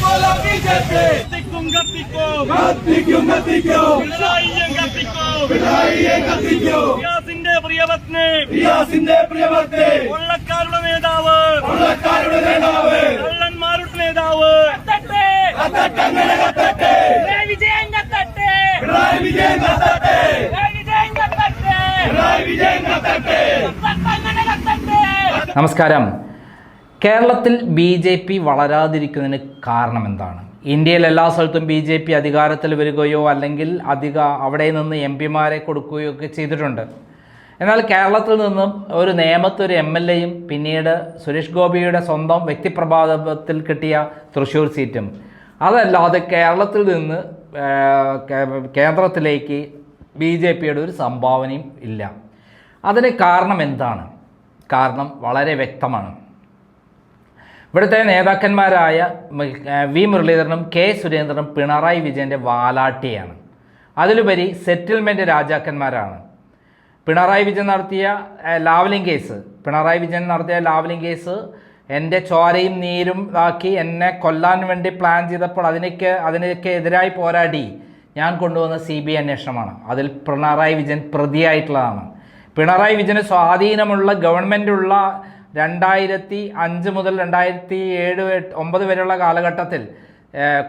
പോലോ BJP കത്തിക്കും കത്തിക്കും കത്തിക്കും കത്തിക്കും പിണറായിയെ കത്തിക്കും പിണറായിയെ കത്തിക്കും റിയാസിന്റെ പ്രിയപത്നി റിയാസിന്റെ പ്രിയവർത്തി കൊള്ളക്കാരുടെ നേതാവ് കൊള്ളക്കാരുടെ നേതാവ് കള്ളന്മാരുടെ നേതാവ് കത്തട്ടങ്ങനെ കത്തട്ടെ വിജയൻ കത്തട്ടെ പിണറായി വിജയൻ കത്തട്ടെ വിജയൻ കത്തട്ടെ പിണറായി വിജയൻ കത്തട്ടെ കത്തട്ടെ നമസ്കാരം. കേരളത്തിൽ ബി ജെ പി വളരാതിരിക്കുന്നതിന് കാരണം എന്താണ് ഇന്ത്യയിൽ എല്ലാ സ്ഥലത്തും ബി ജെ പി അധികാരത്തിൽ വരികയോ അല്ലെങ്കിൽ അധിക അവിടെ നിന്ന് എം പിമാരെ കൊടുക്കുകയോ ഒക്കെ ചെയ്തിട്ടുണ്ട്. എന്നാൽ കേരളത്തിൽ നിന്നും ഒരു നേമത്ത് ഒരു എം എൽ എയും പിന്നീട് സുരേഷ് ഗോപിയുടെ സ്വന്തം വ്യക്തിപ്രഭാതത്തിൽ കിട്ടിയ തൃശ്ശൂർ സീറ്റും. അതല്ലാതെ കേരളത്തിൽ നിന്ന് കേന്ദ്രത്തിലേക്ക് ബി ജെ പിയുടെ ഒരു സംഭാവനയും ഇല്ല. അതിന് കാരണം എന്താണ് കാരണം വളരെ വ്യക്തമാണ്. ഇവിടുത്തെ നേതാക്കന്മാരായ വി മുരളീധരനും കെ സുരേന്ദ്രനും പിണറായി വിജയന്റെ വാലാട്ടിയാണ്. അതിലുപരി സെറ്റിൽമെന്റ് രാജാക്കന്മാരാണ്. പിണറായി വിജയൻ നടത്തിയ ലാവലിംഗ് കേസ്. പിണറായി വിജയൻ നടത്തിയ ലാവ്ലിംഗ് കേസ് എന്റെ ചോരയും നീരും ആക്കി എന്നെ കൊല്ലാൻ വേണ്ടി പ്ലാൻ ചെയ്തപ്പോൾ അതിനൊക്കെ അതിനൊക്കെ എതിരായി പോരാടി ഞാൻ കൊണ്ടുവന്ന സി ബി അന്വേഷണമാണ്. അതിൽ പിണറായി വിജയൻ പ്രതിയായിട്ടുള്ളതാണ്. പിണറായി വിജയന് സ്വാധീനമുള്ള ഗവൺമെന്റുള്ള രണ്ടായിരത്തി അഞ്ച് മുതൽ രണ്ടായിരത്തി ഏഴ് ഒമ്പത് വരെയുള്ള കാലഘട്ടത്തിൽ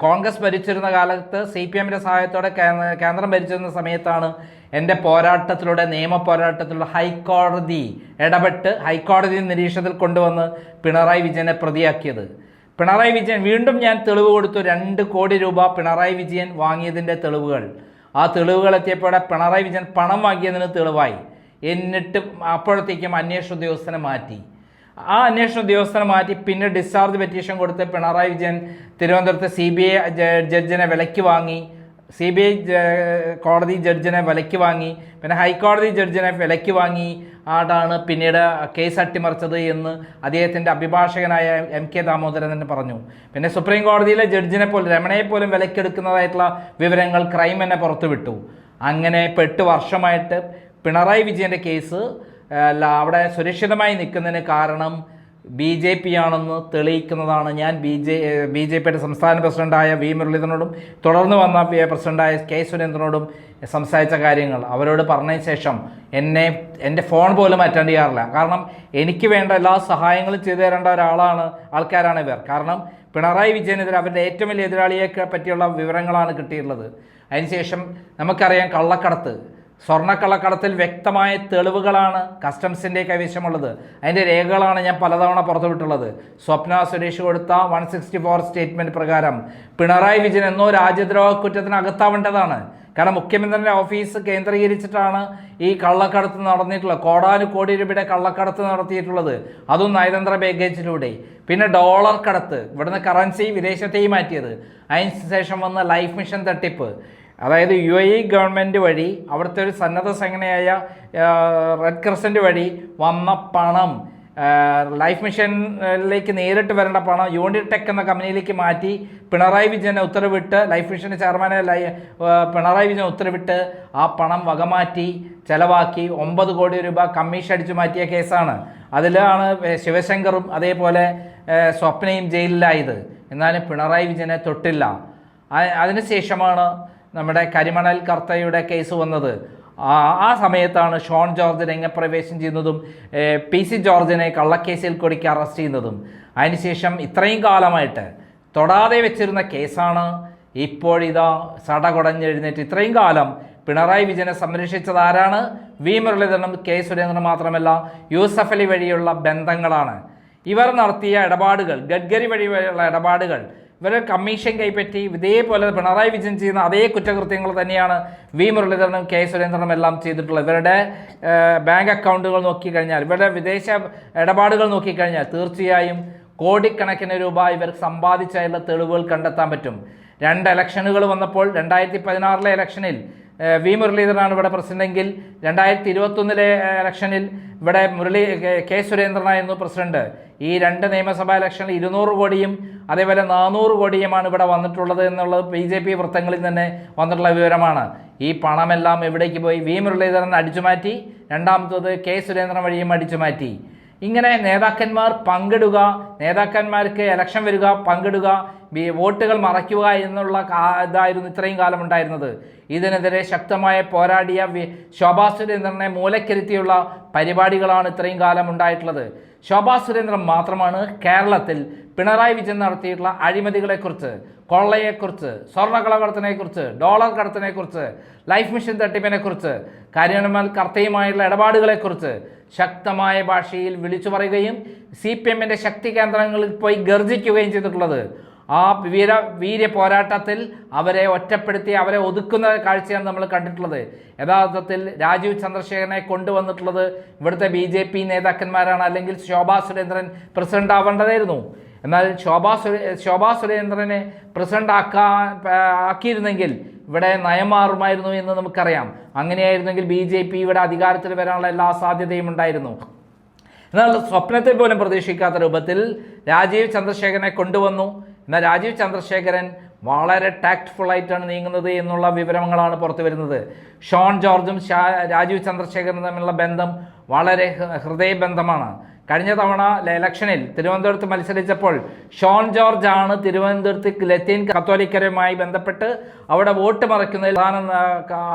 കോൺഗ്രസ് ഭരിച്ചിരുന്ന കാലത്ത് സി പി എമ്മിന്റെ സഹായത്തോടെ കേന്ദ്രം ഭരിച്ചിരുന്ന സമയത്താണ് എന്റെ പോരാട്ടത്തിലൂടെ നിയമ പോരാട്ടത്തിലൂടെ ഹൈക്കോടതി ഇടപെട്ട് ഹൈക്കോടതി നിരീക്ഷണത്തിൽ കൊണ്ടുവന്ന് പിണറായി വിജയനെ പ്രതിയാക്കിയത്. പിണറായി വിജയൻ വീണ്ടും ഞാൻ തെളിവ് കൊടുത്തു രണ്ട് കോടി രൂപ പിണറായി വിജയൻ വാങ്ങിയതിന്റെ തെളിവുകൾ. ആ തെളിവുകൾ എത്തിയപ്പോഴെ പിണറായി വിജയൻ പണം വാങ്ങിയതിന് തെളിവായി. എന്നിട്ട് അപ്പോഴത്തേക്കും അന്വേഷണ ഉദ്യോഗസ്ഥനെ മാറ്റി. ആ അന്വേഷണ ഉദ്യോഗസ്ഥനെ മാറ്റി പിന്നെ ഡിസ്ചാർജ് പെറ്റീഷൻ കൊടുത്ത് പിണറായി വിജയൻ തിരുവനന്തപുരത്ത് സി ബി ഐ ജഡ്ജിനെ വിലയ്ക്ക് വാങ്ങി. സി ബി ഐ കോടതി ജഡ്ജിനെ വിലയ്ക്ക് വാങ്ങി. പിന്നെ ഹൈക്കോടതി ജഡ്ജിനെ വിലയ്ക്ക് വാങ്ങി. ആടാണ് പിന്നീട് കേസ് അട്ടിമറിച്ചത് എന്ന് അദ്ദേഹത്തിന്റെ അഭിഭാഷകനായ എം കെ ദാമോദരൻ തന്നെ പറഞ്ഞു. പിന്നെ സുപ്രീം കോടതിയിലെ ജഡ്ജിനെ പോലും രമണയെ പോലും വിലക്കെടുക്കുന്നതായിട്ടുള്ള വിവരങ്ങൾ ക്രൈം എന്നെ പുറത്തുവിട്ടു. അങ്ങനെ പെട്ട് വർഷമായിട്ട് പിണറായി വിജയന്റെ കേസ് അവിടെ സുരക്ഷിതമായി നിൽക്കുന്നതിന് കാരണം ബി ജെ പി ആണെന്ന് തെളിയിക്കുന്നതാണ്. ഞാൻ ബി ജെ ബി ജെ പിയുടെ സംസ്ഥാന പ്രസിഡന്റായ വി മുരളീധരനോടും തുടർന്ന് വന്ന പ്രസിഡന്റായ കെ സുരേന്ദ്രനോടും സംസാരിച്ച കാര്യങ്ങൾ. അവരോട് പറഞ്ഞതിന് ശേഷം എന്നെ എന്റെ ഫോൺ പോലും അറ്റൻഡ് ചെയ്യാറില്ല. കാരണം എനിക്ക് വേണ്ട എല്ലാ സഹായങ്ങളും ചെയ്തു തരേണ്ട ഒരാളാണ് ആൾക്കാരാണ് ഇവർ. കാരണം പിണറായി വിജയനെതിരെ അവരുടെ ഏറ്റവും വലിയ എതിരാളിയെ പറ്റിയുള്ള വിവരങ്ങളാണ് കിട്ടിയിട്ടുള്ളത്. അതിനുശേഷം നമുക്കറിയാം കള്ളക്കടത്ത്. സ്വർണക്കള്ളക്കടത്തിൽ വ്യക്തമായ തെളിവുകളാണ് കസ്റ്റംസിന്റെ കൈവശമുള്ളത്. അതിന്റെ രേഖകളാണ് ഞാൻ പലതവണ പുറത്തുവിട്ടുള്ളത്. സ്വപ്ന സുരേഷ് കൊടുത്ത വൺ സിക്സ്റ്റി ഫോർ സ്റ്റേറ്റ്മെന്റ് പ്രകാരം പിണറായി വിജയൻ എന്നോ രാജ്യദ്രോഹ കുറ്റത്തിനകത്താവേണ്ടതാണ് കാരണം മുഖ്യമന്ത്രിയുടെ ഓഫീസ് കേന്ദ്രീകരിച്ചിട്ടാണ് ഈ കള്ളക്കടത്ത് നടന്നിട്ടുള്ളത് കോടാനുകോടി രൂപയുടെ കള്ളക്കടത്ത് നടത്തിയിട്ടുള്ളത്. അതും നയതന്ത്ര ബാഗേജിലൂടെ പിന്നെ ഡോളർ കടത്ത്. ഇവിടുന്ന് കറൻസി വിദേശത്തേക്ക് മാറ്റിയത്. അതിന് ശേഷം വന്ന ലൈഫ് മിഷൻ തട്ടിപ്പ്. അതായത് യു എ ഇ ഗവൺമെന്റ് വഴി അവിടുത്തെ ഒരു സന്നദ്ധ സംഘടനയായ റെഡ് ക്രസന്റ് വഴി വന്ന പണം ലൈഫ് മിഷനിലേക്ക് നേരിട്ട് വരേണ്ട പണം യൂണിടെക് എന്ന കമ്പനിയിലേക്ക് മാറ്റി പിണറായി വിജയനെ ഉത്തരവിട്ട് ലൈഫ് മിഷന്റെ ചെയർമാനെ ലൈ പിണറായി വിജയൻ ഉത്തരവിട്ട് ആ പണം വകമാറ്റി ചിലവാക്കി ഒമ്പത് കോടി രൂപ കമ്മീഷൻ അടിച്ചു മാറ്റിയ കേസാണ്. അതിലാണ് ശിവശങ്കറും അതേപോലെ സ്വപ്നയും ജയിലിലായത്. എന്നാലും പിണറായി വിജയനെ തൊട്ടില്ല. അതിനുശേഷമാണ് നമ്മുടെ കരിമണൽ കർത്തയുടെ കേസ് വന്നത്. ആ സമയത്താണ് ഷോൺ ജോർജ് രംഗപ്രവേശം ചെയ്യുന്നതും പി സി ജോർജിനെ കള്ളക്കേസിൽ കൊടുക്കി അറസ്റ്റ് ചെയ്യുന്നതും. അതിനുശേഷം ഇത്രയും കാലമായിട്ട് തൊടാതെ വെച്ചിരുന്ന കേസാണ് ഇപ്പോഴിതാ സടകുടഞ്ഞെഴുന്നേറ്റ് ഇത്രയും കാലം പിണറായി വിജയനെ സംരക്ഷിച്ചത് ആരാണ്? വി. മുരളീധരനും കെ. സുരേന്ദ്രനും മാത്രമല്ല യൂസഫ് അലി വഴിയുള്ള ബന്ധങ്ങളാണ്. ഇവർ നടത്തിയ ഇടപാടുകൾ ഗഡ്കരി വഴിയുള്ള ഇടപാടുകൾ ഇവരെ കമ്മീഷൻ കൈപ്പറ്റി ഇതേപോലെ പിണറായി വിജയൻ ചെയ്യുന്ന അതേ കുറ്റകൃത്യങ്ങൾ തന്നെയാണ് വി മുരളീധരനും കെ സുരേന്ദ്രനും എല്ലാം ചെയ്തിട്ടുള്ളത്. ഇവരുടെ ബാങ്ക് അക്കൗണ്ടുകൾ നോക്കിക്കഴിഞ്ഞാൽ ഇവരുടെ വിദേശ ഇടപാടുകൾ നോക്കിക്കഴിഞ്ഞാൽ തീർച്ചയായും കോടിക്കണക്കിന് രൂപ ഇവർ സമ്പാദിച്ചതിനുള്ള തെളിവുകൾ കണ്ടെത്താൻ പറ്റും. രണ്ട് ഇലക്ഷനുകൾ വന്നപ്പോൾ രണ്ടായിരത്തി പതിനാറിലെ ഇലക്ഷനിൽ വി മുരളീധരനാണ് ഇവിടെ പ്രസിഡന്റെങ്കിൽ രണ്ടായിരത്തി ഇരുപത്തൊന്നിലെ ഇലക്ഷനിൽ ഇവിടെ മുരളി കെ- സുരേന്ദ്രനായിരുന്നു പ്രസിഡന്റ്. ഈ രണ്ട് നിയമസഭാ ഇലക്ഷനിൽ ഇരുന്നൂറ് കോടിയും അതേപോലെ നാനൂറ് കോടിയുമാണ് ഇവിടെ വന്നിട്ടുള്ളത് എന്നുള്ളത് ബി ജെ പി വൃത്തങ്ങളിൽ തന്നെ വന്നിട്ടുള്ള വിവരമാണ്. ഈ പണമെല്ലാം എവിടേക്ക് പോയി? വി മുരളീധരൻ അടിച്ചുമാറ്റി രണ്ടാമത്തത് കെ സുരേന്ദ്രൻ വഴിയും അടിച്ചുമാറ്റി. ഇങ്ങനെ നേതാക്കന്മാർ പങ്കിടുക നേതാക്കന്മാർക്ക് ഇലക്ഷൻ വരിക പങ്കിടുക വോട്ടുകൾ മറയ്ക്കുക എന്നുള്ള ഇതായിരുന്നു ഇത്രയും കാലം ഉണ്ടായിരുന്നത്. ഇതിനെതിരെ ശക്തമായ പോരാടിയ ശോഭാ സുരേന്ദ്രനെ മൂലക്കിരുത്തിയുള്ള പരിപാടികളാണ് ഇത്രയും കാലം ഉണ്ടായിട്ടുള്ളത്. ശോഭാ സുരേന്ദ്രൻ മാത്രമാണ് കേരളത്തിൽ പിണറായി വിജയൻ നടത്തിയിട്ടുള്ള അഴിമതികളെക്കുറിച്ച് കൊള്ളയെക്കുറിച്ച് സ്വർണകളകടത്തിനെക്കുറിച്ച് ഡോളർ കടത്തിനെക്കുറിച്ച് ലൈഫ് മിഷൻ തട്ടിപ്പിനെക്കുറിച്ച് കരിയണമൽ കർത്തയുമായുള്ള ഇടപാടുകളെക്കുറിച്ച് ശക്തമായ ഭാഷയിൽ വിളിച്ചു പറയുകയും സി പി എമ്മിന്റെ ശക്തി കേന്ദ്രങ്ങളിൽ പോയി ഗർജിക്കുകയും ചെയ്തിട്ടുള്ളത് ആ വീര വീര്യ പോരാട്ടത്തിൽ അവരെ ഒറ്റപ്പെടുത്തി അവരെ ഒതുക്കുന്ന കാഴ്ചയാണ് നമ്മൾ കണ്ടിട്ടുള്ളത്. യഥാർത്ഥത്തിൽ രാജീവ് ചന്ദ്രശേഖരനെ കൊണ്ടുവന്നിട്ടുള്ളത് ഇവിടുത്തെ ബി ജെ പി നേതാക്കന്മാരാണ്. അല്ലെങ്കിൽ ശോഭാ സുരേന്ദ്രൻ പ്രസിഡന്റ് ആവേണ്ടതായിരുന്നു. എന്നാൽ ശോഭാ സുരേ ശോഭാ സുരേന്ദ്രനെ പ്രസിഡന്റ് ആക്കാ ആക്കിയിരുന്നെങ്കിൽ ഇവിടെ നയമാറുമായിരുന്നു എന്ന് നമുക്കറിയാം. അങ്ങനെയായിരുന്നെങ്കിൽ ബി ജെ പി ഇവിടെ അധികാരത്തിൽ വരാനുള്ള എല്ലാ സാധ്യതയും ഉണ്ടായിരുന്നു. എന്നാൽ സ്വപ്നത്തെ പോലും പ്രതീക്ഷിക്കാത്ത രൂപത്തിൽ രാജീവ് ചന്ദ്രശേഖരനെ കൊണ്ടുവന്നു. എന്നാൽ രാജീവ് ചന്ദ്രശേഖരൻ വളരെ ടാക്ട്ഫുൾ ആയിട്ടാണ് നീങ്ങുന്നത് എന്നുള്ള വിവരങ്ങളാണ് പുറത്തു വരുന്നത്. ഷോൺ ജോർജും രാജീവ് ചന്ദ്രശേഖരനും തമ്മിലുള്ള ബന്ധം വളരെ ഹൃദയബന്ധമാണ്. കഴിഞ്ഞ തവണ ഇലക്ഷനിൽ തിരുവനന്തപുരത്ത് മത്സരിച്ചപ്പോൾ ഷോൺ ജോർജ് ആണ് തിരുവനന്തപുരത്ത് ലത്തീൻ കത്തോലിക്കരുമായി ബന്ധപ്പെട്ട് അവിടെ വോട്ട് മറയ്ക്കുന്ന പ്രധാന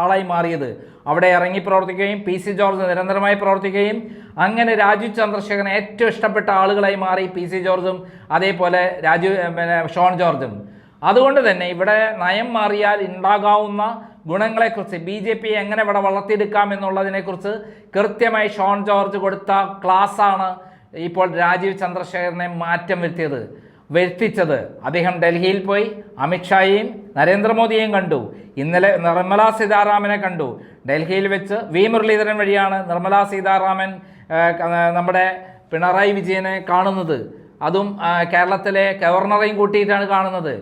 ആളായി മാറിയത്. അവിടെ ഇറങ്ങി പ്രവർത്തിക്കുകയും പി സി ജോർജ് നിരന്തരമായി പ്രവർത്തിക്കുകയും അങ്ങനെ രാജീവ് ചന്ദ്രശേഖരൻ ഏറ്റവും ഇഷ്ടപ്പെട്ട ആളുകളായി മാറി പി സി ജോർജും അതേപോലെ രാജീവ് പിന്നെ ഷോൺ ജോർജും. അതുകൊണ്ട് തന്നെ ഇവിടെ നയം മാറിയാൽ ഉണ്ടാകാവുന്ന ഗുണങ്ങളെക്കുറിച്ച് ബി ജെ പി എങ്ങനെ ഇവിടെ വളർത്തിയെടുക്കാം എന്നുള്ളതിനെക്കുറിച്ച് കൃത്യമായി ഷോൺ ജോർജ് കൊടുത്ത ക്ലാസ്സാണ് ഇപ്പോൾ രാജീവ് ചന്ദ്രശേഖരനെ മാറ്റം വരുത്തിയത് വരുത്തിച്ചത്. അദ്ദേഹം ഡൽഹിയിൽ പോയി അമിത്ഷായെയും നരേന്ദ്രമോദിയെയും കണ്ടു. ഇന്നലെ നിർമ്മല സീതാരാമനെ കണ്ടു. ഡൽഹിയിൽ വെച്ച് വി മുരളീധരൻ വഴിയാണ് നിർമ്മല സീതാരാമൻ നമ്മുടെ പിണറായി വിജയനെ കാണുന്നത്. അതും കേരളത്തിലെ ഗവർണറെയും കൂട്ടിയിട്ടാണ് കാണുന്നത്.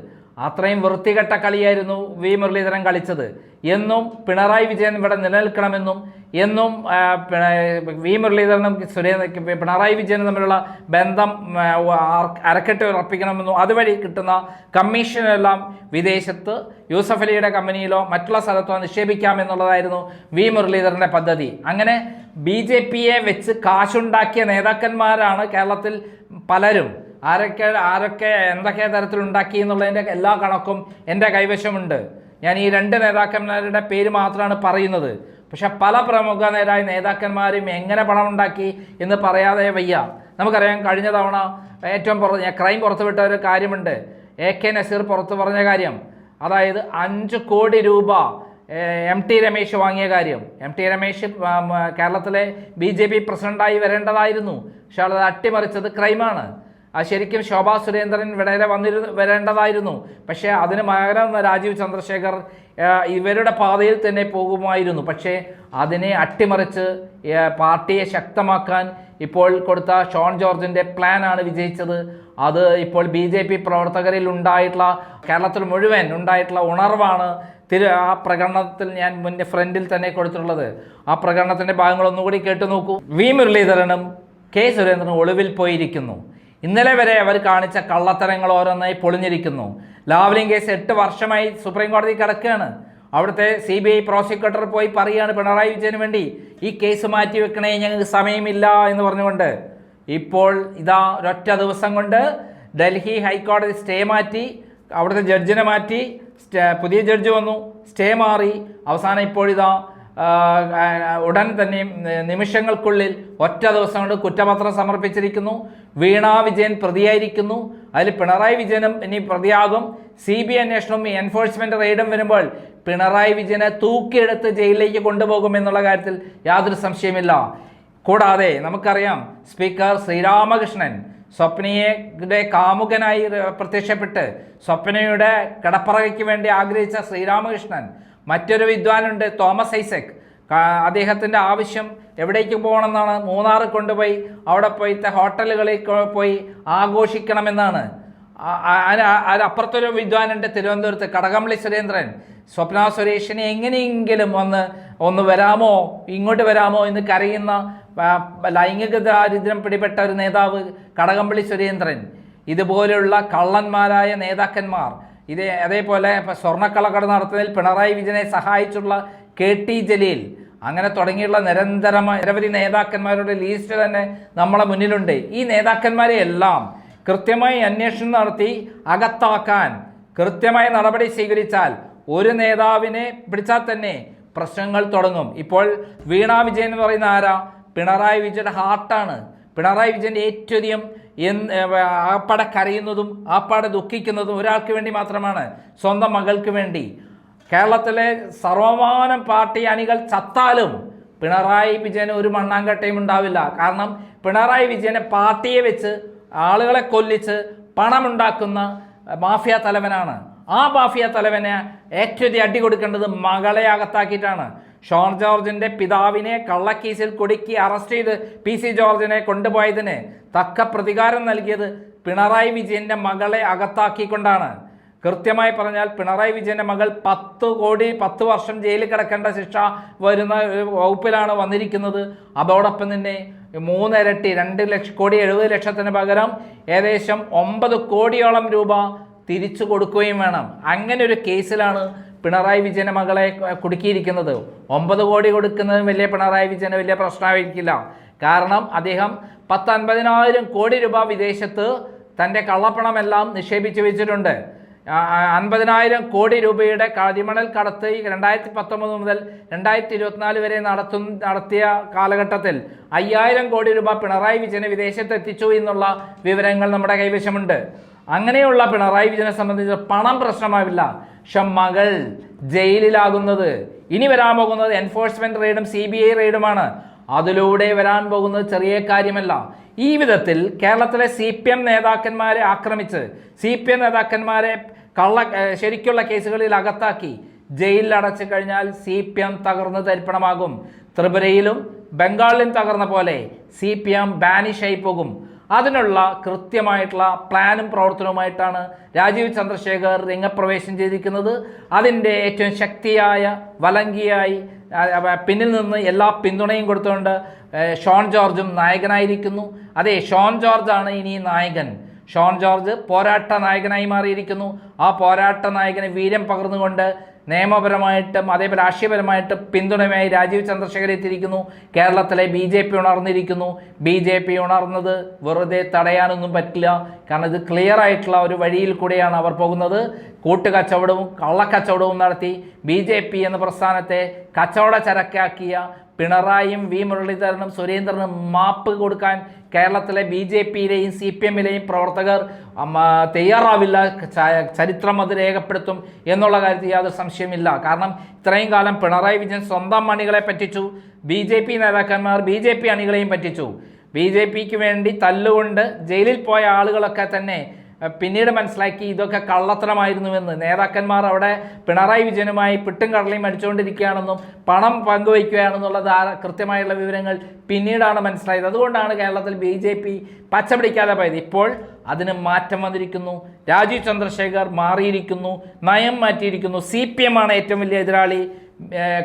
അത്രയും വൃത്തികെട്ട കളിയായിരുന്നു വി മുരളീധരൻ കളിച്ചത്. എന്നും പിണറായി വിജയൻ ഇവിടെ നിലനിൽക്കണമെന്നും എന്നും വി മുരളീധരനും സുരേന്ദ്ര പിണറായി വിജയനും തമ്മിലുള്ള ബന്ധം അരക്കെട്ട് ഉറപ്പിക്കണമെന്നും അതുവഴി കിട്ടുന്ന കമ്മീഷനെല്ലാം വിദേശത്ത് യൂസഫ് അലിയുടെ കമ്പനിയിലോ മറ്റുള്ള സ്ഥലത്തോ നിക്ഷേപിക്കാമെന്നുള്ളതായിരുന്നു വി മുരളീധരന്റെ പദ്ധതി. അങ്ങനെ ബി ജെ പിയെ വെച്ച് കാശുണ്ടാക്കിയ നേതാക്കന്മാരാണ് കേരളത്തിൽ പലരും. ആരൊക്കെ ആരൊക്കെ എന്തൊക്കെ തരത്തിൽ ഉണ്ടാക്കി എന്നുള്ളതിന്റെ എല്ലാ കണക്കും എന്റെ കൈവശമുണ്ട്. ഞാൻ ഈ രണ്ട് നേതാക്കന്മാരുടെ പേര് മാത്രമാണ് പറയുന്നത്. പക്ഷെ പല പ്രമുഖ നേരായ നേതാക്കന്മാരും എങ്ങനെ പണം ഉണ്ടാക്കി എന്ന് പറയാതെ വയ്യ. നമുക്കറിയാം കഴിഞ്ഞ തവണ ഏറ്റവും പുറത്ത് ക്രൈം പുറത്തുവിട്ട ഒരു കാര്യമുണ്ട്. എ കെ നസീർ പുറത്തു പറഞ്ഞ കാര്യം. അതായത് അഞ്ച് കോടി രൂപ എം ടി രമേശ് വാങ്ങിയ കാര്യം. എം ടി രമേശ് കേരളത്തിലെ ബി ജെ പി പ്രസിഡന്റായി വരേണ്ടതായിരുന്നു. പക്ഷെ അത് അട്ടിമറിച്ചത് ക്രൈമാണ്. ശരിക്കും ശോഭാ സുരേന്ദ്രൻ വിടരെ വന്നിരു വരേണ്ടതായിരുന്നു. പക്ഷേ അതിന് പകരം രാജീവ് ചന്ദ്രശേഖർ ഇവരുടെ പാതയിൽ തന്നെ പോകുമായിരുന്നു. പക്ഷേ അതിനെ അട്ടിമറിച്ച് പാർട്ടിയെ ശക്തമാക്കാൻ ഇപ്പോൾ കൊടുത്ത ഷോൺ ജോർജിന്റെ പ്ലാനാണ് വിജയിച്ചത്. അത് ഇപ്പോൾ ബി ജെ പി പ്രവർത്തകരിൽ ഉണ്ടായിട്ടുള്ള കേരളത്തിൽ മുഴുവൻ ഉണ്ടായിട്ടുള്ള ഉണർവാണ് തിരു ആ പ്രകടനത്തിൽ ഞാൻ മുന്നേ ഫ്രണ്ടിൽ തന്നെ കൊടുത്തിട്ടുള്ളത്. ആ പ്രകടനത്തിന്റെ ഭാഗങ്ങൾ ഒന്നുകൂടി കേട്ടു നോക്കൂ. വി മുരളീധരനും കെ സുരേന്ദ്രനും ഒളിവിൽ പോയിരിക്കുന്നു. ഇന്നലെ വരെ അവർ കാണിച്ച കള്ളത്തരങ്ങൾ ഓരോന്നായി പൊളിഞ്ഞിരിക്കുന്നു. ലാവ്ലിംഗ് കേസ് എട്ട് വർഷമായി സുപ്രീം കോടതി കിടക്കുകയാണ്. അവിടുത്തെ സി ബി ഐ പ്രോസിക്യൂട്ടർ പോയി പറയുകയാണ് പിണറായി വിജയന് വേണ്ടി ഈ കേസ് മാറ്റി വെക്കണേ ഞങ്ങൾക്ക് സമയമില്ല എന്ന് പറഞ്ഞുകൊണ്ട്. ഇപ്പോൾ ഇതാ ഒരൊറ്റ ദിവസം കൊണ്ട് ഡൽഹി ഹൈക്കോടതി സ്റ്റേ മാറ്റി അവിടുത്തെ ജഡ്ജിനെ മാറ്റി പുതിയ ജഡ്ജ് വന്നു സ്റ്റേ മാറി. അവസാനം ഇപ്പോഴിതാ ഉടൻ തന്നെ നിമിഷങ്ങൾക്കുള്ളിൽ ഒറ്റ ദിവസം കൊണ്ട് കുറ്റപത്രം സമർപ്പിച്ചിരിക്കുന്നു. വീണ വിജയൻ പ്രതിയായിരിക്കുന്നു. അതിൽ പിണറായി വിജയനും ഇനി പ്രതിയാകും. സി ബി അന്വേഷണവും എൻഫോഴ്സ്മെന്റ് റെയ്ഡും വരുമ്പോൾ പിണറായി വിജയനെ തൂക്കിയെടുത്ത് ജയിലിലേക്ക് കൊണ്ടുപോകും എന്നുള്ള കാര്യത്തിൽ യാതൊരു സംശയമില്ല കൂടാതെ നമുക്കറിയാം സ്പീക്കർ ശ്രീരാമകൃഷ്ണൻ സ്വപ്നയുടെ കാമുകനായി പ്രത്യക്ഷപ്പെട്ട് സ്വപ്നയുടെ കടപ്പറകയ്ക്ക് വേണ്ടി ആഗ്രഹിച്ച ശ്രീരാമകൃഷ്ണൻ മറ്റൊരു വിദ്വാനുണ്ട് തോമസ് ഐസക്. അദ്ദേഹത്തിന്റെ ആവശ്യം എവിടേക്ക് പോകണമെന്നാണ്. മൂന്നാർ കൊണ്ടുപോയി അവിടെ പോയിത്തെ ഹോട്ടലുകളിൽ പോയി ആഘോഷിക്കണമെന്നാണ്. അതിനപ്പുറത്തൊരു വിദ്വാനുണ്ട് തിരുവനന്തപുരത്ത് കടകംപള്ളി സുരേന്ദ്രൻ. സ്വപ്ന സുരേഷിനെ എങ്ങനെയെങ്കിലും ഒന്ന് ഒന്ന് വരാമോ ഇങ്ങോട്ട് വരാമോ എന്ന് കരയുന്ന ലൈംഗിക ദാരിദ്ര്യം പിടിപെട്ട ഒരു നേതാവ് കടകംപള്ളി സുരേന്ദ്രൻ. ഇതുപോലെയുള്ള കള്ളന്മാരായ നേതാക്കന്മാർ. ഇതേ അതേപോലെ സ്വർണക്കളക്കട നടത്തുന്നതിൽ പിണറായി വിജയനെ സഹായിച്ചുള്ള കെ ടി ജലീൽ. അങ്ങനെ തുടങ്ങിയുള്ള നിരന്തരമായ നിരവധി നേതാക്കന്മാരുടെ ലിസ്റ്റ് തന്നെ നമ്മളെ മുന്നിലുണ്ട്. ഈ നേതാക്കന്മാരെ എല്ലാം കൃത്യമായി അന്വേഷണം നടത്തി അകത്താക്കാൻ കൃത്യമായ നടപടി സ്വീകരിച്ചാൽ ഒരു നേതാവിനെ പിടിച്ചാൽ തന്നെ പ്രശ്നങ്ങൾ തുടങ്ങും. ഇപ്പോൾ വീണ വിജയൻ എന്ന് പറയുന്ന ആരാ? പിണറായി വിജയന്റെ ഹാർട്ടാണ് പിണറായി വിജയന്റെ ഏറ്റവും അധികം ആപ്പാടെ കരയുന്നതും ആപ്പാടെ ദുഃഖിക്കുന്നതും ഒരാൾക്ക് വേണ്ടി മാത്രമാണ്. സ്വന്തം മകൾക്ക് വേണ്ടി. കേരളത്തിലെ സർവമാനം പാർട്ടി അണികൾ ചത്താലും പിണറായി വിജയന് ഒരു മണ്ണാങ്കട്ടയും ഉണ്ടാവില്ല. കാരണം പിണറായി വിജയനെ പാർട്ടിയെ വെച്ച് ആളുകളെ കൊല്ലിച്ച് പണമുണ്ടാക്കുന്ന മാഫിയ തലവനാണ്. ആ മാഫിയ തലവനെ ഏറ്റവും അടി കൊടുക്കേണ്ടത് മകളെ അകത്താക്കിയിട്ടാണ്. ഷോൺ ജോർജിന്റെ പിതാവിനെ കള്ളക്കേസിൽ കുടുക്കി അറസ്റ്റ് ചെയ്ത് പി സി ജോർജിനെ കൊണ്ടുപോയതിന് തക്ക പ്രതികാരം നൽകിയത് പിണറായി വിജയന്റെ മകളെ അകത്താക്കിക്കൊണ്ടാണ്. കൃത്യമായി പറഞ്ഞാൽ പിണറായി വിജയന്റെ മകൾ പത്ത് കോടി പത്ത് വർഷം ജയിലിൽ കിടക്കേണ്ട ശിക്ഷ വരുന്ന വകുപ്പിലാണ് വന്നിരിക്കുന്നത്. അതോടൊപ്പം തന്നെ മൂന്നിരട്ടി രണ്ട് ലക്ഷ കോടി എഴുപത് ലക്ഷത്തിന് പകരം ഏകദേശം ഒമ്പത് കോടിയോളം രൂപ തിരിച്ചു കൊടുക്കുകയും വേണം. അങ്ങനെ ഒരു കേസിലാണ് പിണറായി വിജയന്റെ മകളെ കുടുക്കിയിരിക്കുന്നത്. ഒമ്പത് കോടി കൊടുക്കുന്നത് വലിയ പിണറായി വിജയന് വലിയ പ്രശ്നമായിരിക്കില്ല. കാരണം അദ്ദേഹം പത്ത് അൻപതിനായിരം കോടി രൂപ വിദേശത്ത് തന്റെ കള്ളപ്പണമെല്ലാം നിക്ഷേപിച്ചു വെച്ചിട്ടുണ്ട്. അൻപതിനായിരം കോടി രൂപയുടെ കരിമണൽ കടത്ത് രണ്ടായിരത്തി പത്തൊമ്പത് മുതൽ രണ്ടായിരത്തി ഇരുപത്തിനാല് വരെ നടത്തും നടത്തിയ കാലഘട്ടത്തിൽ അയ്യായിരം കോടി രൂപ പിണറായി വിജയനെ വിദേശത്ത് എത്തിച്ചു എന്നുള്ള വിവരങ്ങൾ നമ്മുടെ കൈവശമുണ്ട്. അങ്ങനെയുള്ള പിണറായി വിജയനെ സംബന്ധിച്ച് പണം പ്രശ്നമാവില്ല. പക്ഷെ മകൾ ജയിലിലാകുന്നത്. ഇനി വരാൻ പോകുന്നത് എൻഫോഴ്സ്മെന്റ് റെയ്ഡും സി ബി ഐ റെയ്ഡുമാണ്. അതിലൂടെ വരാൻ പോകുന്നത് ചെറിയ കാര്യമല്ല. ഈ വിധത്തിൽ കേരളത്തിലെ സി പി എം നേതാക്കന്മാരെ ആക്രമിച്ച് സി പി എം നേതാക്കന്മാരെ കള്ള ശരിക്കുള്ള കേസുകളിൽ അകത്താക്കി ജയിലിൽ അടച്ചു കഴിഞ്ഞാൽ സി പി എം തകർന്ന് തരിപ്പണമാകും. ത്രിപുരയിലും ബംഗാളിലും തകർന്ന പോലെ സി പി എം ബാനിഷായി പോകും. അതിനുള്ള കൃത്യമായിട്ടുള്ള പ്ലാനും പ്രവർത്തനവുമായിട്ടാണ് രാജീവ് ചന്ദ്രശേഖർ രംഗപ്രവേശം ചെയ്തിരിക്കുന്നത്. അതിന്റെ ഏറ്റവും ശക്തിയായ വലങ്കിയായി പിന്നിൽ നിന്ന് എല്ലാ പിന്തുണയും കൊടുത്തുകൊണ്ട് ഷോൺ ജോർജും നായകനായിരിക്കുന്നു. അതെ ഷോൺ ജോർജാണ് ഇനി നായകൻ. ഷോൺ ജോർജ് പോരാട്ട നായകനായി മാറിയിരിക്കുന്നു. ആ പോരാട്ട നായകന് വീര്യം പകർന്നുകൊണ്ട് നിയമപരമായിട്ടും അതേപോലെ രാഷ്ട്രീയപരമായിട്ടും പിന്തുണയുമായി രാജീവ് ചന്ദ്രശേഖർ എത്തിയിരിക്കുന്നു. കേരളത്തിലെ ബി ജെ പി ഉണർന്നിരിക്കുന്നു. ബി ജെ പി ഉണർന്നത് വെറുതെ തടയാനൊന്നും പറ്റില്ല. കാരണം ഇത് ക്ലിയർ ആയിട്ടുള്ള ഒരു വഴിയിൽ കൂടെയാണ് അവർ പോകുന്നത്. കൂട്ടുകച്ചവടവും കള്ളക്കച്ചവടവും നടത്തി ബി ജെ പി എന്ന പ്രസ്ഥാനത്തെ കച്ചവട ചരക്കാക്കിയ പിണറായിയും വി മുരളീധരനും സുരേന്ദ്രനും മാപ്പ് കൊടുക്കാൻ കേരളത്തിലെ ബി ജെ പിയിലെയും സി പി എമ്മിലെയും പ്രവർത്തകർ തയ്യാറാവില്ല ചരിത്രം അത് രേഖപ്പെടുത്തും എന്നുള്ള കാര്യത്തിൽ യാതൊരു സംശയമില്ല കാരണം ഇത്രയും കാലം പിണറായി വിജയൻ സ്വന്തം അണികളെ പറ്റിച്ചു ബി ജെ പി നേതാക്കന്മാർ ബി ജെ പി അണികളെയും പറ്റിച്ചു. ബി ജെ പിക്ക് വേണ്ടി തല്ലുകൊണ്ട് ജയിലിൽ പോയ ആളുകളൊക്കെ തന്നെ പിന്നീട് മനസ്സിലാക്കി ഇതൊക്കെ കള്ളത്തരമായിരുന്നുവെന്ന് നേതാക്കന്മാർ അവിടെ പിണറായി വിജയനുമായി പിട്ടും കടലയും അടിച്ചുകൊണ്ടിരിക്കുകയാണെന്നും പണം പങ്കുവയ്ക്കുകയാണെന്നുള്ള കൃത്യമായുള്ള വിവരങ്ങൾ പിന്നീടാണ് മനസ്സിലായത്. അതുകൊണ്ടാണ് കേരളത്തിൽ ബി ജെ പി പച്ചപിടിക്കാതെ പോയത്. ഇപ്പോൾ അതിന് മാറ്റം വന്നിരിക്കുന്നു. രാജീവ് ചന്ദ്രശേഖർ മാറിയിരിക്കുന്നു. നയം മാറ്റിയിരിക്കുന്നു. സി പി എം ആണ് ഏറ്റവും വലിയ എതിരാളി.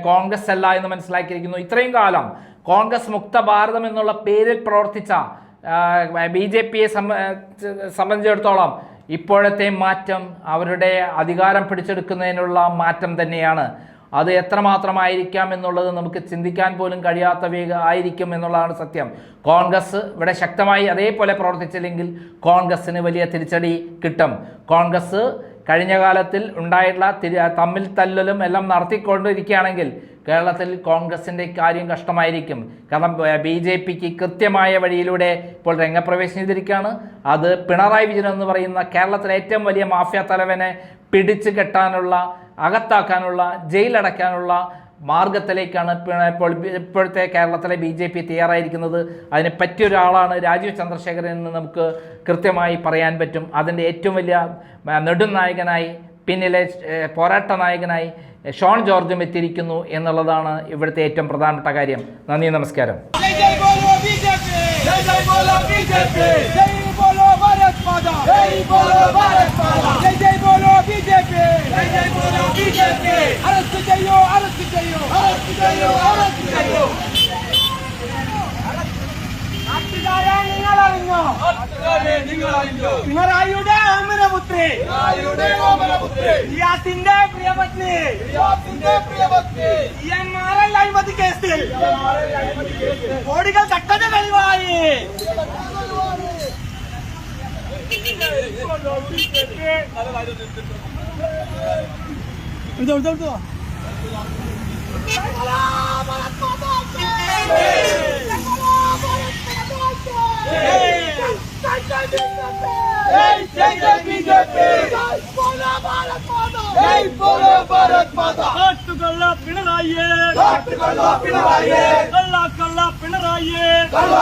കോൺഗ്രസ് അല്ല എന്ന് മനസ്സിലാക്കിയിരിക്കുന്നു. ഇത്രയും കാലം കോൺഗ്രസ് മുക്ത ഭാരതം എന്നുള്ള പേരിൽ പ്രവർത്തിച്ച ബി ജെ പിയെ സംബന്ധിച്ചിടത്തോളം ഇപ്പോഴത്തെ മാറ്റം അവരുടെ അധികാരം പിടിച്ചെടുക്കുന്നതിനുള്ള മാറ്റം തന്നെയാണ്. അത് എത്രമാത്രമായിരിക്കാം എന്നുള്ളത് നമുക്ക് ചിന്തിക്കാൻ പോലും കഴിയാത്ത വേഗ ആയിരിക്കും എന്നുള്ളതാണ് സത്യം. കോൺഗ്രസ് ഇവിടെ ശക്തമായി അതേപോലെ പ്രവർത്തിച്ചില്ലെങ്കിൽ കോൺഗ്രസ്സിന് വലിയ തിരിച്ചടി കിട്ടും. കോൺഗ്രസ് കഴിഞ്ഞ കാലത്തിൽ ഉണ്ടായിട്ടുള്ള തമ്മിൽ തല്ലലും എല്ലാം നടത്തിക്കൊണ്ടിരിക്കുകയാണെങ്കിൽ കേരളത്തിൽ കോൺഗ്രസിന്റെ കാര്യം കഷ്ടമായിരിക്കും. കാരണം ബി ജെ പിക്ക് കൃത്യമായ വഴിയിലൂടെ ഇപ്പോൾ രംഗപ്രവേശം ചെയ്തിരിക്കുകയാണ്. അത് പിണറായി വിജയൻ എന്ന് പറയുന്ന കേരളത്തിലെ ഏറ്റവും വലിയ മാഫിയ തലവനെ പിടിച്ചു കെട്ടാനുള്ള അകത്താക്കാനുള്ള ജയിലടയ്ക്കാനുള്ള മാർഗത്തിലേക്കാണ് ഇപ്പോൾ ഇപ്പോഴത്തെ കേരളത്തിലെ ബി ജെ പി തയ്യാറായിരിക്കുന്നത്. അതിന് പറ്റിയൊരാളാണ് രാജീവ് ചന്ദ്രശേഖരൻ എന്ന് നമുക്ക് കൃത്യമായി പറയാൻ പറ്റും. അതിന്റെ ഏറ്റവും വലിയ നെടുനായകനായി പിന്നിലെ പോരാട്ട നായകനായി ഷോൺ ജോർജും എത്തിയിരിക്കുന്നു എന്നുള്ളതാണ് ഇവിടുത്തെ ഏറ്റവും പ്രധാനപ്പെട്ട കാര്യം. നന്ദി നമസ്കാരം. ജയ് ജയ് ബോലോ ബി ജെ പി! बोलो बीजेपी जय बोलो भारत माता जय बोलो भारत माता जय जय बोलो बीजेपी जय जय बोलो बीजेपी अरेस्ट करियो अरेस्ट करियो अरेस्ट करियो अरेस्ट करियो നാട്ടുകാരെ നിങ്ങൾ അറിഞ്ഞോ നാട്ടുകാരെ നിങ്ങൾ അറിഞ്ഞോ പിണറായിയുടെ അമരമുദ്ര ഓമനപുത്രി പിണറായിയുടെ ഓമനപുത്രി റിയാസിന്റെ പ്രിയപത്നി റിയാസിന്റെ പ്രിയപത്നി ഇ എം ആർ എൽ അഴിമതി കേസിൽ കോടികൾ കട്ടത് വെളിവായി ജയ് ജയ് ജയ് ബിജെപി ജയ് ബോലോ ഭാരത് മാതാ ജയ് ബോലോ ഭാരത് മാതാ കാട്ടുകൊള്ള പിണറായിയെ കാട്ടുകള്ള പിണറായിയെ കള്ള കള്ള പിണറായിയെ കള്ള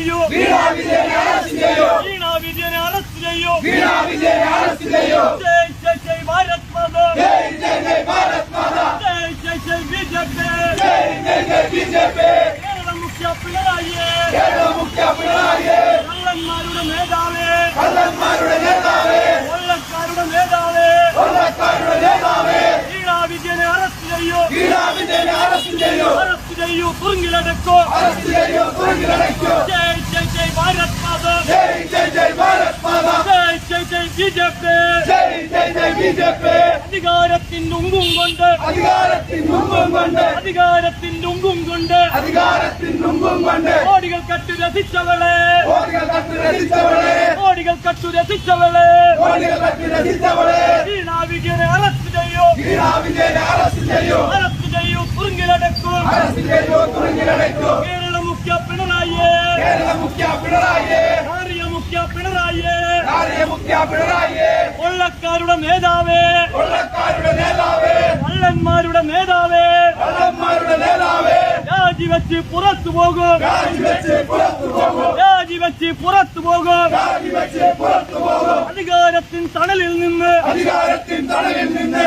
ചെയ്യൂ. വീണാ വിജയനെ അറസ്റ്റ് ചെയ്യൂ. വീണാ വിജയനെ അറസ്റ്റ് ചെയ്യൂ വീണാ വിജയനെ അറസ്റ്റ് ചെയ്യൂ ജയ് ജയ് ജയ് ഭാരത് മാതാ. ജയ് ജയ് ജയ് ഭാരത് മാതാ ജയ് ജയ് ജയ് ബി ജെ പി ജയ് ജയ് ജയ് ബിജെപി. കേരള മുഖ്യ പിണറായിയെ. കേരള മുഖ്യ പിണറായിയെ കള്ളന്മാരുടെ നേതാവേ. കള്ളന്മാരുടെ നേതാവേ കൊള്ളക്കാരുടെ നേതാവേ. കൊള്ളക്കാരുടെ നേതാവേ വീണാ വിജയനെ അറസ്റ്റ് ചെയ്യൂ. വീണാ വിജയനെ അറസ്റ്റ് ചെയ്യൂ. അറസ്റ്റ് ചെയ്യൂ തുറങ്കിലടക്കോ അറസ്റ്റ് ചെയ്യൂ തുറങ്കിലടയ്ക്കൂ ജയ് ജയ് ജയ് ഭാരത് മാതാ ജയ് ജയ് ജയ് ഭാരത് മാതാ ജയ് ജയ് ജയ് ബി ജെ പി ജയ് ജയ് ജയ് ബിജെപി അധികാരത്തിന്റെ ഉങ്കും കൊണ്ട് അധികാരത്തിൻ മുമ്പും കൊണ്ട് അധികാരത്തിന്റെ ഉങ്കും കൊണ്ട് അധികാരത്തിൻ മുമ്പും കൊണ്ട് കോടികൾ കട്ടു രസിച്ചവളെ കോടികൾ കട്ടു രസിച്ചവളെ കോടികൾ കട്ടു രസിച്ചവളെ കോടികൾ കട്ടു രസിച്ചവളെ വീണാ വിജയനെ അറസ്റ്റ് ചെയ്യൂ വീണാ വിജയനെ അറസ്റ്റ് ചെയ്യൂ അറസ്റ്റ് ചെയ്യൂ തുറങ്കിലടക്കും അറസ്റ്റ് ചെയ്യൂ തുറങ്കിലടയ്ക്കൂ കേരള മുഖ്യ പിണറായിയെ. ആര്യ മുഖ്യ പിണറായിയെ. ആര്യ മുഖ്യ പിണറായിയെ. കൊള്ളക്കാരുടെ നേതാവേ. കൊള്ളക്കാരുടെ നേതാവേ. കള്ളന്മാരുടെ നേതാവേ. കള്ളന്മാരുടെ നേതാവേ. രാജിവെച്ച് പുറത്തു പോകും. രാജിവെച്ച് പുറത്തു പോകും. രാജിവെച്ച് പുറത്തു പോകും. രാജിവെച്ച് പുറത്തു പോകും. അധികാരത്തിൻ തണലിൽ നിന്ന് നിന്ന്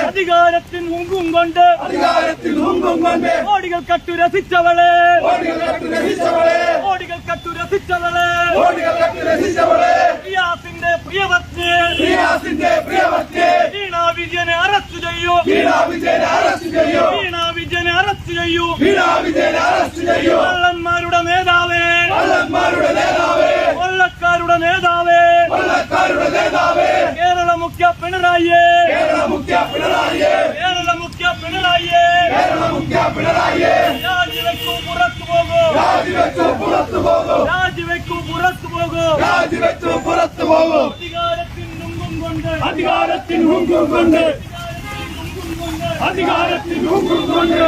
അധികാരത്തിൻ മുങ്കും കൊണ്ട് അധികാരത്തിൽ മുങ്കും കൊണ്ട് ഓടികൾ കട്ടു രസിച്ചവളെ. ഓടികൾ കട്ടു രചിച്ചവളെ ഓടികൾ കട്ടു രസിച്ചവളെ. ഓടികൾ കട്ടു രചിച്ചവളെ റിയാസിന്റെ പ്രിയപത്നി റിയാസിന്റെ പ്രിയവത്തെ വീണാ വിജയനെ അറസ്റ്റ് ചെയ്യൂ. വീണാ വിജയനെ അറസ്റ്റ് ചെയ്യൂ. വീണാ വിജയനെ അറസ്റ്റ് ചെയ്യൂ. വീണാ വിജയനെ അറസ്റ്റ് ചെയ്യൂ. കള്ളന്മാരുടെ നേതാവേ. കള്ളന്മാരുടെ നേതാവേ. കൊള്ളക്കാരുടെ നേതാവേ. കൊള്ളക്കാരുടെ നേതാവേ. കേരള മുഖ്യ പിണറായിയെ. മുഖ്യ പിണറായിയെ. കേരള മുഖ്യ പിണറായിയെ. കേരള മുഖ്യ പിണറായിയെ. രാജിവെക്കൂ പുറത്തു പോകൂ. രാജിവെച്ചു പുറത്തു പോകും. രാജിവെക്കൂ പുറത്തു പോകൂ. രാജിവെച്ചു പുറത്തു പോകും. അധികാരത്തിൻ നുങ്കും കൊണ്ട്. അധികാരത്തിൻ ഹുങ്കും കൊണ്ട്. അധികാരത്തിൻ ഹുങ്കും കൊണ്ട്.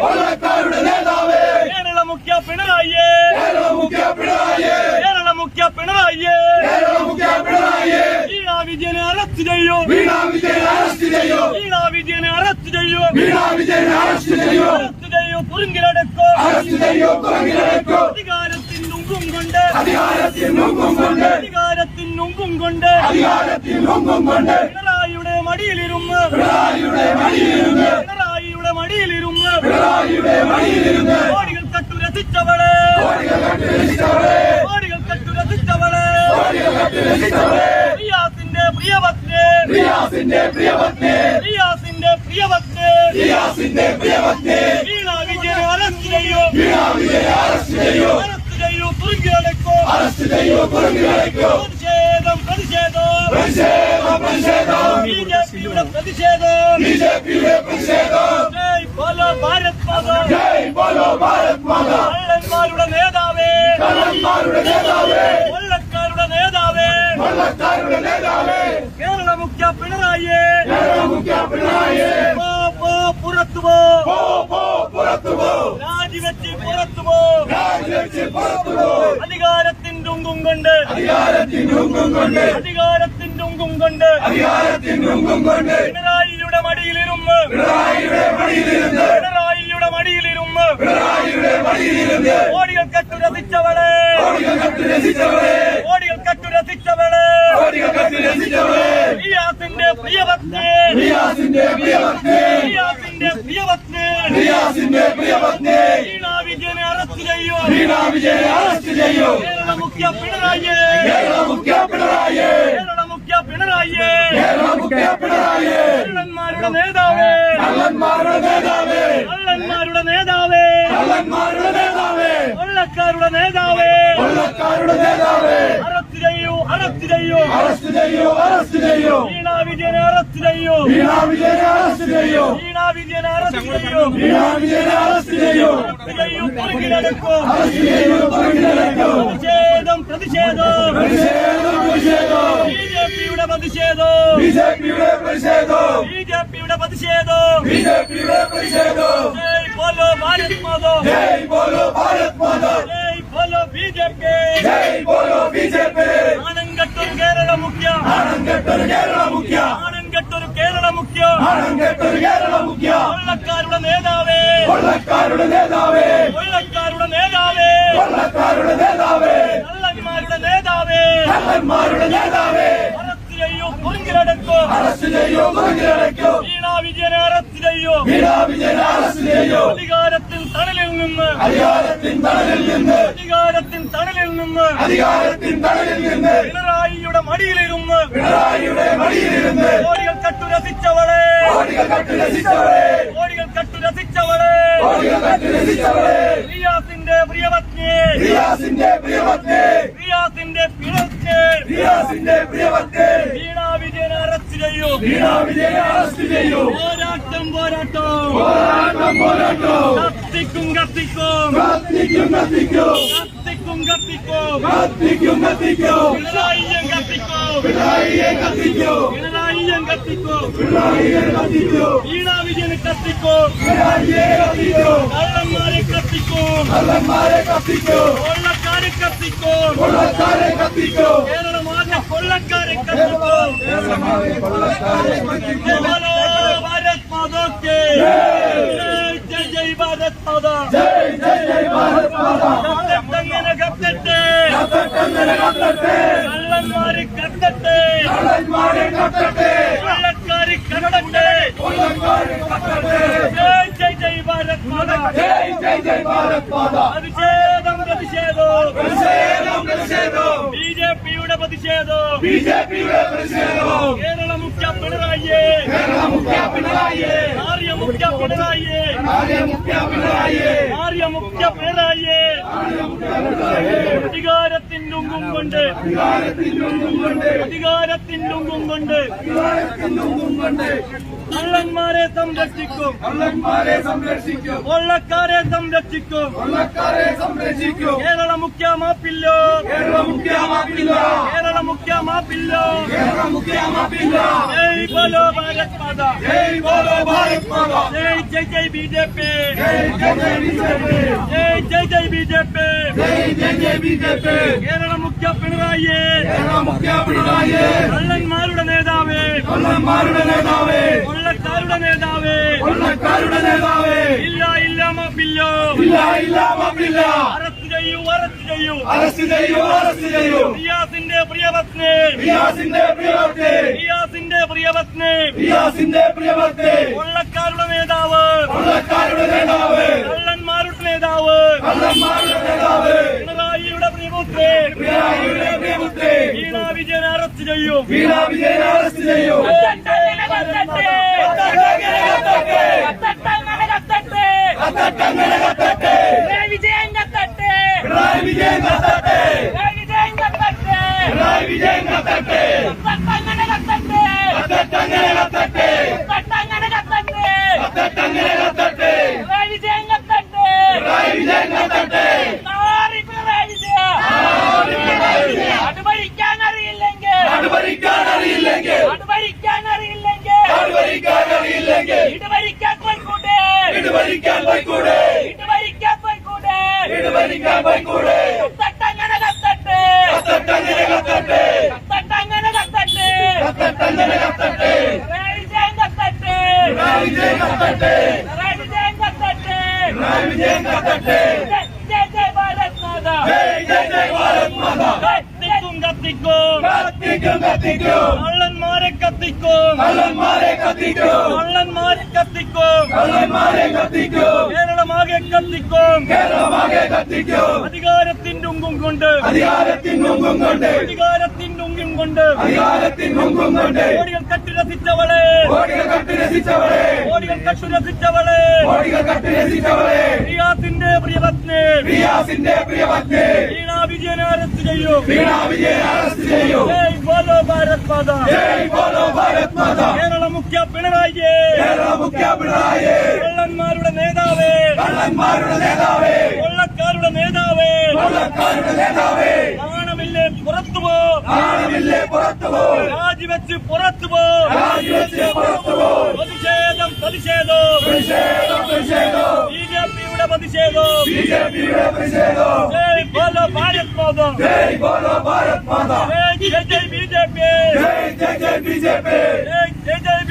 കൊള്ളക്കാരുടെ നേതാവേ. കേരള മുഖ്യ പിണറായിയെ. കേരള മുഖ്യ പിണറായിയെ. കേരള മുഖ്യ പിണറായിയെ. കേരള മുഖ്യ പിണറായിയെ. വീണാ വിജയനെ അറസ്റ്റ് ചെയ്യൂ. വീണാ വിജയനെ അറസ്റ്റ് ചെയ്യൂ. വീണാ വിജയനെ അറസ്റ്റ് ചെയ്യൂ. വീണാ വിജയനെ അറസ്റ്റ് ചെയ്യൂ. അറസ്റ്റ് ചെയ്യൂ. പുറങ്കിലടക്കോ അറസ്റ്റ് ചെയ്യൂ. തുറങ്കിലടക്കൂ അധികാരത്തിൻ നുങ്കും കൊണ്ട്. അധികാരത്തിൻ ഹുങ്കും കൊണ്ട്. അധികാരത്തിൻ നുങ്കും കൊണ്ട്. അധികാരത്തിൻ ഹുങ്കും കൊണ്ട്. പിണറായിയുടെ മടിയിലിരുന്ന്. പിണറായിയുടെ മടിയിലിരുന്ന്. പിണറായിയുടെ മടിയിലിരുന്ന് പിണറായിയുടെ മടിയിലിരുന്ന് കോടികൾ കട്ടു രസിച്ചവളെ. കോടികൾ കട്ടു രസിച്ചവളെ. കോടികൾ കട്ടു രസിച്ചവളെ കോടികൾ കട്ടു രസിച്ചവളെ റിയാസിന്റെ പ്രിയപത്നി റിയാസിന്റെ പ്രിയപത്നി റിയാസിന്റെ പ്രിയപത്നി റിയാസിന്റെ പ്രിയപത്നി വീണാ വിജയനെ അറസ്റ്റ് ചെയ്യൂ. വീണാ വിജയനെ അറസ്റ്റ് ചെയ്യൂ. അറസ്റ്റ് ചെയ്യൂ. തുറങ്കിലടക്കോ അറസ്റ്റ് ചെയ്യൂ തുറങ്കിലടക്കൂ പ്രതിഷേധം പ്രതിഷേധം. പ്രതിഷേധം ബി ജെ പിയുടെ പ്രതിഷേധം. ബി ജെ പിയുടെ പ്രതിഷേധം. ജയ് ബോലോ ഭാരത് മാതാ. ജയ് ബോലോ ഭാരത് മാതാ. കള്ളന്മാരുടെ നേതാവേ. കള്ളന്മാരുടെ നേതാവേ. കൊള്ളക്കാരുടെ നേതാവേ. കൊള്ളക്കാരുടെ നേതാവേ. കേരള മുഖ്യ പിണറായിയെ. കേരള മുഖ്യ പിണറായിയെ. പോ പോ പുറത്തു പോ പോ പോ പുറത്തു പോ രാജിവെച്ച് പുറത്തു പോ രാജിവെച്ച് പുറത്തു പോ അധികാരത്തിന്റെ കൊണ്ട്. അധികാരത്തിൻ കൊണ്ട്. അധികാരത്തിന്റെ നുങ്കും കൊണ്ട് പിണറായിയുടെ മടിയിലിരുന്ന് പിണറായിയുടെ മടിയിലിരുന്ന് ഓടികൾ കട്ടുരസിച്ചവളെ ഓടികൾ കട്ടുരസിച്ചവളെ രസിച്ചവളെ പ്രിയപത്നി റിയാസിന്റെ പ്രിയപത്നി റിയാസിന്റെ പ്രിയപത്നി റിയാസിന്റെ പ്രിയപത്നി വീണാ വിജയനെ അറസ്റ്റ് ചെയ്യൂ. വീണാ വിജയനെ അറസ്റ്റ് ചെയ്യൂ. കേരള മുഖ്യ പിണറായി കേരള മുഖ്യ പിണറായി കേരള മുഖ്യ പിണറായി കേരള കള്ളന്മാരുടെ നേതാവേ. കള്ളന്മാരുടെ നേതാവേ. കള്ളന്മാരുടെ നേതാവേ. കള്ളന്മാരുടെ നേതാവേ. കൊള്ളക്കാരുടെ നേതാവേ. കൊള്ളക്കാരുടെ നേതാവേ. അറസ്റ്റ് ചെയ്യൂ അറസ്റ്റ് ചെയ്യൂ. അറസ്റ്റ് ചെയ്യൂ അറസ്റ്റ് ചെയ്യൂ. വീണ വിജയനെ അറസ്റ്റ് ചെയ്യൂ. വീണ വിജയനെ അറസ്റ്റ് ചെയ്യൂ. വീണ വിജയനെ അറസ്റ്റ് ചെയ്യൂ. വീണ വിജയനെ അറസ്റ്റ് ചെയ്യൂ. അറസ്റ്റ് ചെയ്യൂ പുറകിലെടുക്കൂ. അറസ്റ്റ് ചെയ്യൂ പുറകിലെടുക്കൂ. പ്രതിഷേധം. ബിജെപിയുടെ പ്രതിഷേധം. ബിജെപിയുടെ പ്രതിഷേധം. ബിജെപിയുടെ പ്രതിഷേധം. ബിജെപിയുടെ പ്രതിഷേധം. ജയ് ബോലോ ഭാരത് മാതോ. ജയ് ബോലോ ഭാരത് മാതോ. ജയ് ബോലോ ബിജെപി ജയ് ബോലോ ബിജെപി ആണങ്കട്ടൊരു കേരള മുഖ്യ. ആണങ്കട്ടൊരു കേരള മുഖ്യ. ആണങ്കട്ടൊരു കേരള മുഖ്യ. ആണങ്കട്ടൊരു കേരള മുഖ്യ. കൊള്ളക്കാരുടെ നേതാവേ. കൊള്ളക്കാരുടെ നേതാവേ. കൊള്ളക്കാരുടെ നേതാവേ. കൊള്ളക്കാരുടെ നേതാവേ. നേതാവേ. കള്ളന്മാരുടെ നേതാവേ. അറസ്റ്റ് ചെയ്യൂ അറസ്റ്റ് വീണ വിജയനെ അറസ്റ്റ് ചെയ്യൂ വീണ വിജയനെ അറസ്റ്റ് ചെയ്യൂ അധികാരത്തിൽ തണലിൽ നിന്ന്. അധികാരത്തിൻ തണലിൽ നിന്ന്. അധികാരത്തിൻ തണലിൽ നിന്ന്. അധികാരത്തിൻ തണലിൽ നിന്ന്. പിണറായിയുടെ മടിയിലിരുന്ന്. പിണറായിയുടെ മടിയിലിരുന്ന്. കോടികൾ കട്ടുരസിച്ചവളെ കോടികൾ കട്ടു രസിച്ചവളെ. കോടികൾ കട്ടുരസിച്ചവളെ കോടികൾ കട്ടു രസിച്ചവളെ. റിയാസിന്റെ പ്രിയപത്നി. റിയാസിന്റെ പ്രിയവത്തെ റിയാസിന്റെ പിഴച്ച്. റിയാസിന്റെ പ്രിയവത്തെ വീണ വിജയനെ അറസ്റ്റ് ചെയ്യൂ. വീണ വിജയനെ അറസ്റ്റ് ചെയ്യൂ. പോരാട്ടം പോരാട്ടം. പോരാട്ടം പോരാട്ടം. കത്തിക്കും കത്തിക്കും. കത്തിക്കും കത്തിക്കും. കത്തിക്കും കത്തിക്കും. കത്തിക്കും കത്തിക്കും. പിണറായിയും കത്തിക്കും. പിണറായിയെ കത്തിക്കൂ. പിണറായിയും കത്തിക്കും. പിണറായിയെ കത്തിക്കൂ. വീണ വിജയന് കത്തിക്കും. പിണറായിയെ കത്തിക്കൂ. കള്ളന്മാരെ കത്തിക്കും. കള്ളന്മാരെ കത്തിക്കൂ. കൊള്ളക്കാരെ കത്തിക്കോ. കൊള്ളക്കാരെ കത്തിക്കോ. കേരളമാകെ കൊള്ളക്കാരെ കത്തിക്കോ. കേരളമാകെ കൊള്ളക്കാരെ കത്തിക്കോ ഭാരത് മാതാക്ക് ജയ് ജയ് ഭാരത് മാതാ. ജയ് ജയ് ജയ് ഭാരത് മാതാ. കത്തട്ടങ്ങനെ കത്തട്ടെ? കത്തട്ടങ്ങനെ കത്തട്ടെ? കള്ളന്മാരെ കത്തട്ടെ? കള്ളന്മാരെ കത്തട്ടെ? കൊള്ളക്കാരെ കത്തട്ടെ? കൊള്ളക്കാരെ കത്തട്ടെ? ജയ് ജയ് ജയ് ഭാരത് മാതാ. ജയ് ജയ് ജയ് ഭാരത് മാതാ. പിയുടെ പ്രതിഷേധം. ബി ജെ പിയുടെ കേരള മുഖ്യ പിണറായിയെ. കേരള മുഖ്യ പിണറായിയെ. ആര്യ മുഖ്യ പിണറായിയെ. ആര്യ മുഖ്യ പിണറായിയെ. ആര്യ മുഖ്യ പിണറായിയെ. അധികാരത്തിന്റെ ഉങ്കും കൊണ്ട്. അധികാരത്തിന്റെ ഒന്നും കൊണ്ട്. അധികാരത്തിന്റെ ഉങ്കും കൊണ്ട്. അധികാരത്തിന്റെ ഒന്നും കൊണ്ട് കള്ളന്മാരെ സംരക്ഷിക്കും കള്ളന്മാരെ സംരക്ഷിക്കും കൊള്ളക്കാരെ സംരക്ഷിക്കും കൊള്ളക്കാരെ സംരക്ഷിക്കും കേരള മുഖ്യ മാപ്പില്ലോ കേരള മുഖ്യ മാപ്പില്ല കേരള മുഖ്യ മാപ്പില്ലോ കേരള മുഖ്യ മാപ്പില്ല ജയ് ബോലോ ഭാരത് മാതാ ജയ് ബോലോ ഭാരത് മാതാ ജയ് ജയ് ജയ് ബി ജെ പി ജയ് ജയ് ജയ് ബി ജെ പി ജയ് ജയ് ജയ് ബി ജെ പി ജയ് ജയ് ജയ് ബി ജെ പി കേരള മുഖ്യ പിണറായി കേരള മുഖ്യ പിണറായിയെ കള്ളന്മാരുടെ നേതാവേ കള്ളന്മാരുടെ നേതാവേ കൊള്ളക്കാരുടെ നേതാവേ കൊള്ളക്കാരുടെ നേതാവേ ഇല്ല ഇല്ല മാപ്പില്ലോ ഇല്ല ഇല്ല മാപ്പില്ല അറസ്റ്റ് ചെയ്യൂ അറസ്റ്റ് ചെയ്യൂ. അറസ്റ്റ് ചെയ്യൂ അറസ്റ്റ് ചെയ്യൂ. റിയാസിന്റെ പ്രിയപത്നി റിയാസിന്റെ പ്രിയവത്തെ റിയാസിന്റെ പ്രിയപത്നി റിയാസിന്റെ പ്രിയവത്തെ കൊള്ളക്കാരുടെ നേതാവ്. കൊള്ളക്കാരുടെ നേതാവ്. കള്ളന്മാരുടെ നേതാവ്. കള്ളന്മാരുടെ നേതാവ്. പിണറായിയുടെ പ്രിയപുത്രി പിണറായിയുടെ പ്രിയവത്തെ വീണ വിജയനെ അറസ്റ്റ് ചെയ്യൂ. വീണ വിജയൻ അറസ്റ്റ് ചെയ്യൂ. Viva വിജയൻ കത്തട്ടെ. വിജയൻ കത്തട്ടെ. വിജയൻ കത്തട്ടെ. ജയ് ജയ് ഭാരത് മാതാ. ജയ് ജയ് ഭാരത് മാതാ. കത്തിക്കും കത്തിക്കും. കത്തിക്കും കത്തിക്കും. കള്ളന്മാരെ കത്തിക്കും. കള്ളന്മാരെ കത്തിക്കും. കള്ളന്മാരെ കത്തിക്കും. കള്ളന്മാരെ കത്തിക്കും. കേരളമാകെ കത്തിക്കും. കേരളമാകെ കത്തിക്കും. അധികാര ഉങ്കും കൊണ്ട്. അധികാരത്തിൻ മുമ്പും കൊണ്ട്. അധികാരത്തിന്റെ ഉങ്കും കൊണ്ട് അധികാരത്തിൻ മുമ്പും കൊണ്ട് കോടികൾ കട്ടി രസിച്ചവളെ. കോടികൾ കട്ടി രസിച്ചവളെ. കോടികൾ കട്ടി രസിച്ചവളെ. കോടികൾ കട്ടി രസിച്ചവളെ. റിയാസിന്റെ പ്രിയപത്നി റിയാസിന്റെ പ്രിയപത്നി വീണ വിജയനെ അറസ്റ്റ് ചെയ്യൂ. വീണ വിജയൻ അറസ്റ്റ് ചെയ്യൂ. ജയ് ബോലോ ഭാരത് മാതാ. ജയ് ബോലോ ഭാരത് മാതാ. കേരള മുഖ്യ പിണറായി കേരള മുഖ്യ പിണറായി കള്ളന്മാരുടെ നേതാവേ. കള്ളന്മാരുടെ നേതാവേ. കൊള്ളക്കാരുടെ നേതാവേ. കൊള്ളക്കാരുടെ നേതാവേ. നാണമില്ലേ പുറത്തു പോകും രാജിവെച്ച് പുറത്തു പോകും പ്രതിഷേധം പ്രതിഷേധം. ബി ജെ പിയുടെ പ്രതിഷേധം. ജയ് ബോലോ ഭാരത് മാതാ. ജയ് ജയ് ബി ജെ പി. ജയ് ജയ്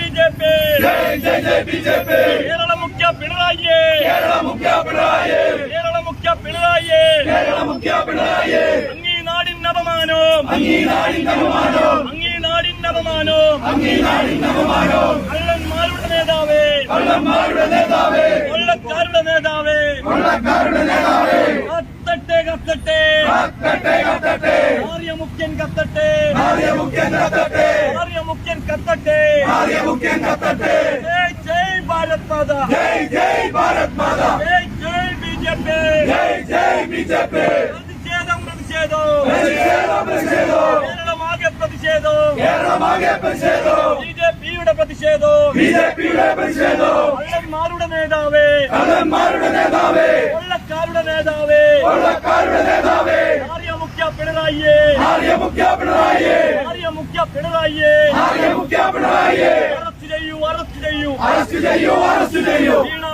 ബി ജെ പി. കേരള മുഖ്യ പിണറായി കേരള മുഖ്യ പിണറായി കേരള മുഖ്യ പിണറായി കേരള മുഖ്യ പിണറായി അങ്ങീ നാടിന് അപമാനം അങ്ങീ നാടിന്റെ അപമാനം അങ്ങീ നാടിന് അപമാനം അങ്ങീ നാടിന്റെ അപമാനം കള്ളന്മാരുടെ നേതാവേ. കൊള്ളക്കാരുടെ നേതാവേ. കത്തട്ടെ കത്തട്ടെ. ആര്യമുഖ്യൻ കത്തട്ടെ. ആര്യമുഖ്യൻ കത്തട്ടെ. ജയ് ജയ് ഭാരത് മാതാ. ജയ് ജയ് ഭാരത് മാതാ. ജയ് ജയ് ബി ജെ പി. ജയ് ജയ് ബി ജെ പി. പ്രതിഷേധം പ്രതിഷേധം പ്രതിഷേധം കേരളമാകെ പ്രതിഷേധം കേരളമാകെ പ്രതിഷേധം ബി ജെ പ്രതിഷേധം ബി ജെ പിയുടെ പ്രതിഷേധം കള്ളന്മാരുടെ നേതാവേ കള്ളന്മാരുടെ നേതാവേ കൊള്ളക്കാരുടെ നേതാവേ കൊള്ളക്കാരുടെ നേതാവേ ആര്യമുഖ്യ പിണറായിയെ ആര്യമുഖ്യ പിണറായി ആര്യമുഖ്യ പിണറായിയെ ആര്യമുഖ്യ പിണറായി അറസ്റ്റ് ചെയ്യൂ അറസ്റ്റ് ചെയ്യൂ അറസ്റ്റ് ചെയ്യൂ അറസ്റ്റ് ചെയ്യൂ വീണ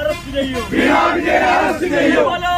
അറസ്റ്റ് ചെയ്യൂ വീണ വിജയനെ അറസ്റ്റ് ചെയ്യൂ ബോലോ